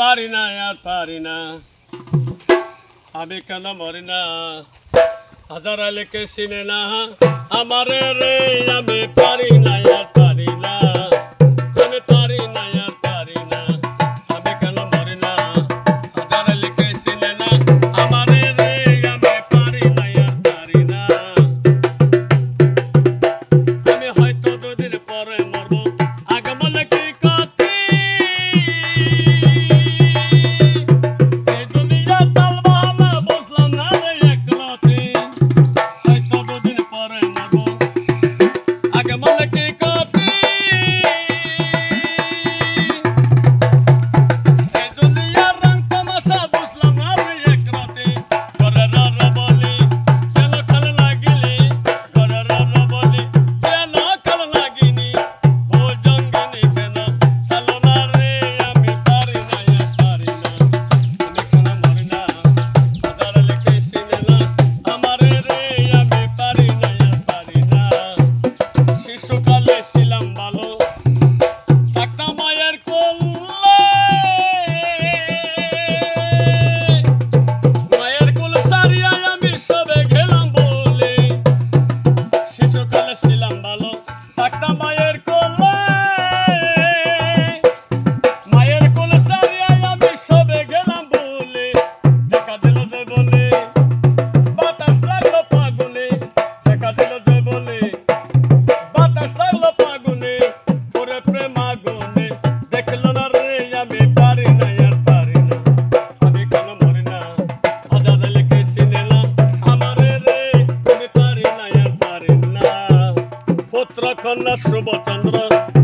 পারি না আর পারি না আমি কেন মরি না হাজার আলীকে সিনে না। আমারে রে, আমি পারি না আর Like the Maya. पत्रकला शुभचंद्र.